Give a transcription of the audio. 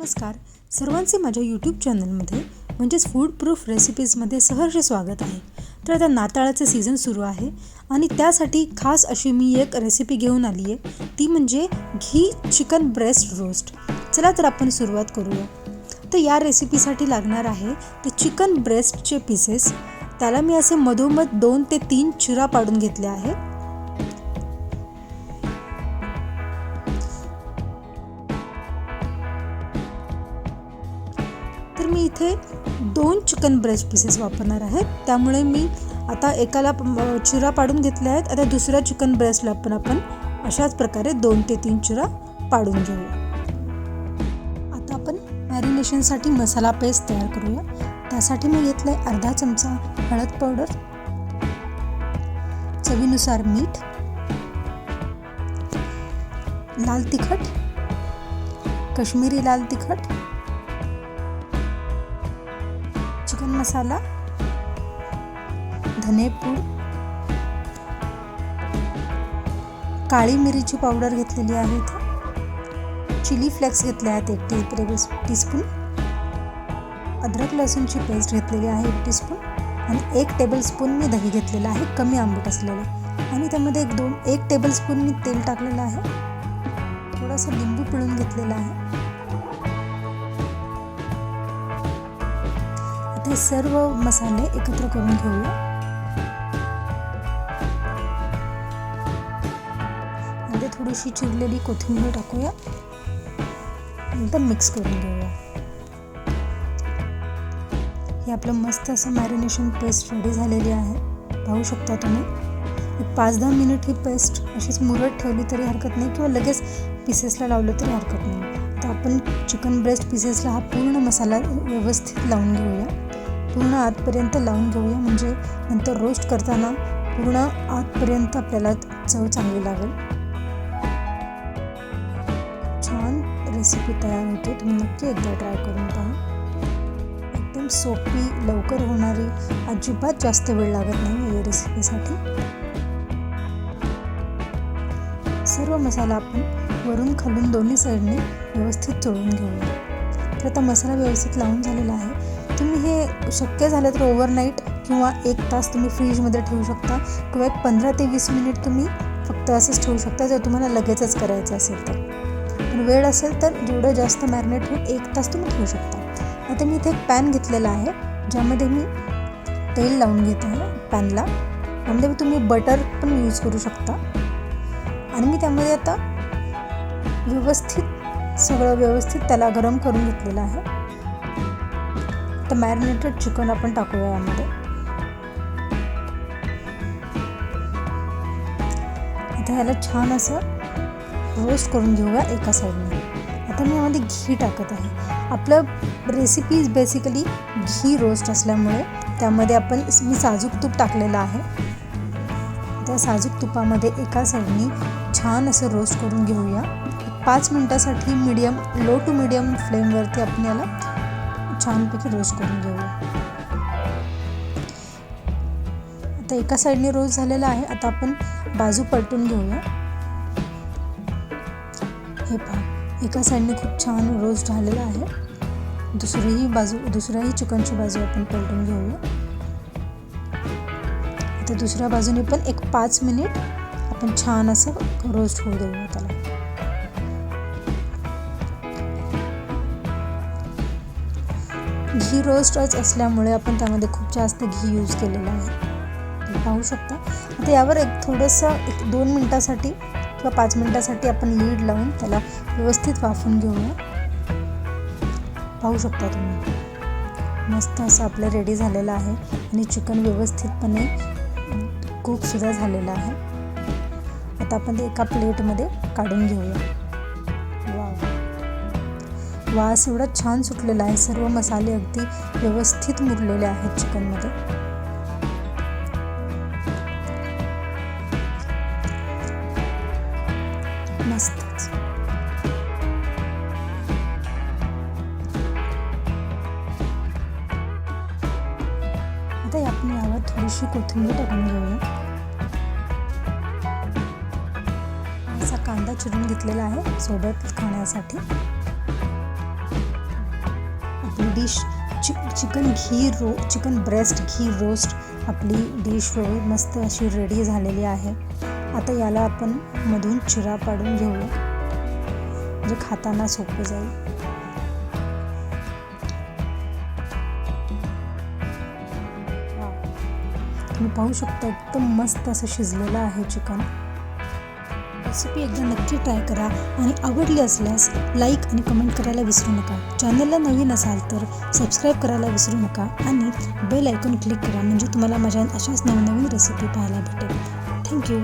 नमस्कार. सर्वांचे माझ्या यूट्यूब चॅनलमध्ये म्हणजेच फूड प्रूफ रेसिपीजमध्ये सहर्ष स्वागत आहे. तर आता नाताळाचं सीझन सुरू आहे आणि त्यासाठी खास अशी मी एक रेसिपी घेऊन आली आहे. ती म्हणजे घी चिकन ब्रेस्ट रोस्ट चला तर आपण सुरुवात करूया. तर या रेसिपीसाठी लागणार आहे ते चिकन ब्रेस्टचे पीसेस त्याला मी असे मधोमध दोन ते तीन चिरा पाडून घेतले आहेत. तर मी इथे दोन चिकन ब्रेस्ट पीसेस वापरणार आहेत त्यामुळे मी आता एकाला चिरा पाडून घेतल्या आहेत. आता दुसऱ्या चिकन ब्रेस्टला पण आपण अशाच प्रकारे दोन ते तीन चिरा पाडून घेऊया. आता आपण मॅरिनेशनसाठी मसाला पेस्ट तयार करूया. त्यासाठी मी घेतलं आहे अर्धा चमचा हळद पावडर चवीनुसार मीठ लाल तिखट कश्मीरी लाल तिखट चिकन मसाला धनेपूड काळी मिरीची पावडर घेतलेली आहे इथे. चिली फ्लेक्स घेतले आहेत एक टी टेबल टीस्पून. अद्रक लसूणची पेस्ट घेतलेली आहे एक टीस्पून. आणि एक टेबलस्पून मी दही घेतलेलं आहे कमी आंबट असलेलं. आणि त्यामध्ये एक दोन एक टेबलस्पून मी तेल टाकलेलं आहे. थोडासा लिंबू पिळून घेतलेला आहे. हे सर्व मसाले एकत्र करून घेऊया. मध्ये थोडीशी चिरलेली कोथिंबीर टाकूया. एकदम मिक्स करून घेऊया. हे आपलं मस्त असं मॅरिनेशन पेस्ट रेडी झालेली आहे. पाहू शकता तुम्ही. पाच दहा मिनिट ही पेस्ट अशीच मुरत ठेवली तरी हरकत नाही किंवा लगेच पीसेसला लावलं तरी हरकत नाही. तर आपण चिकन ब्रेस्ट पीसेसला हा पूर्ण मसाला व्यवस्थित लावून घेऊया. पूर्ण आतपर्यंत लावून घेऊया. म्हणजे नंतर रोस्ट करताना पूर्ण आतपर्यंत आपल्याला चव चांगली लागेल. छान रेसिपी तयार होते. तुम्ही नक्की एकदा ट्राय करून पहा. एकदम सोपी लवकर होणारी अजिबात जास्त वेळ लागत नाही या रेसिपीसाठी सर्व मसाला आपण वरून खालून दोन्ही साईडने व्यवस्थित चोळून घेऊया. तर आता मसाला व्यवस्थित लावून झालेला आहे. तुम्ही हे शक्य झालं तर ओव्हरनाईट किंवा एक तास तुम्ही फ्रीजमध्ये ठेवू शकता किंवा एक पंधरा ते वीस मिनिट तुम्ही फक्त असंच ठेवू शकता जर तुम्हाला लगेचच करायचं असेल तर. पण वेळ असेल तर जेवढं जास्त मॅरिनेट होईल एक तास तुम्ही ठेवू शकता. आता मी इथे एक पॅन घेतलेला आहे ज्यामध्ये मी तेल लावून घेत आहे पॅनला त्यामध्ये तुम्ही बटर पण यूज करू शकता. आणि मी त्यामध्ये आता व्यवस्थित सगळं व्यवस्थित त्याला गरम करून घेतलेलं आहे. तर मॅरिनेटेड चिकन आपण टाकूया यामध्ये. आता ह्याला छान असं रोस्ट करून घेऊया एका साईडने आता मी यामध्ये घी टाकत आहे. आपलं रेसिपी बेसिकली घी रोस्ट असल्यामुळे त्यामध्ये आपण मी साजूक तूप टाकलेलं आहे. त्या साजूक तुपामध्ये एका साईडनी छान असं रोस्ट करून घेऊया. पाच मिनटासाठी मीडियम लो टू मीडियम फ्लेमवरती आपण याला छानपैकी रोस्ट करून घेऊया आता एका साईडने रोस्ट झालेला आहे. आता आपण बाजू पलटून घेऊया. हे पहा, एका साईडने खूप छान रोस्ट झालेला आहे. दुसरीही बाजू, दुसऱ्याही चिकनची बाजू आपण पलटून घेऊया. आता दुसऱ्या बाजूने पण एक पाच मिनिट आपण छान असं रोस्ट होऊ देऊया त्याला. घी रोस्टच असल्यामुळे आपण त्यामध्ये खूप जास्त घी यूज केलेलं आहे. पाहू शकता. आता यावर एक थोडंसं एक दोन मिनटासाठी किंवा पाच मिनटासाठी आपण लीड लावून त्याला व्यवस्थित वाफून घेऊया. पाहू शकता तुम्ही. मस्त असं आपलं रेडी झालेलं आहे आणि चिकन व्यवस्थितपणे कुकसुद्धा झालेलं आहे. आता आपण ते एका प्लेटमध्ये काढून घेऊया. वा वास एवढा छान सुटलेला आहे. सर्व मसाले अगदी व्यवस्थित मुरलेले आहेत चिकनमध्ये. मस्तच. आता आपण यावर थोडीशी कोथिंबीर टाकून घेऊया. असा कांदा चिरून घेतलेला आहे सोबत खाण्यासाठी. डिश चि चिकन घी रो चिकन ब्रेस्ट घी रोस्ट आपली डिश रो मस्त अशी रेडी झालेली आहे. आता याला आपण मधून चिरा पाडून घेऊया म्हणजे खाताना सोपं जाईल. तुम्ही पाहू शकता एकदम मस्त असं शिजलेलं आहे चिकन. रेसिपी एकदा नक्की ट्राय करा आणि आवडली असल्यास लाईक आणि कमेंट करायला विसरू नका. चॅनलला नवीन असाल तर सबस्क्राईब करायला विसरू नका आणि बेल आयकॉन क्लिक करा म्हणजे तुम्हाला माझ्या अशाच नवनवीन रेसिपी पाहायला भेटेल. थँक्यू.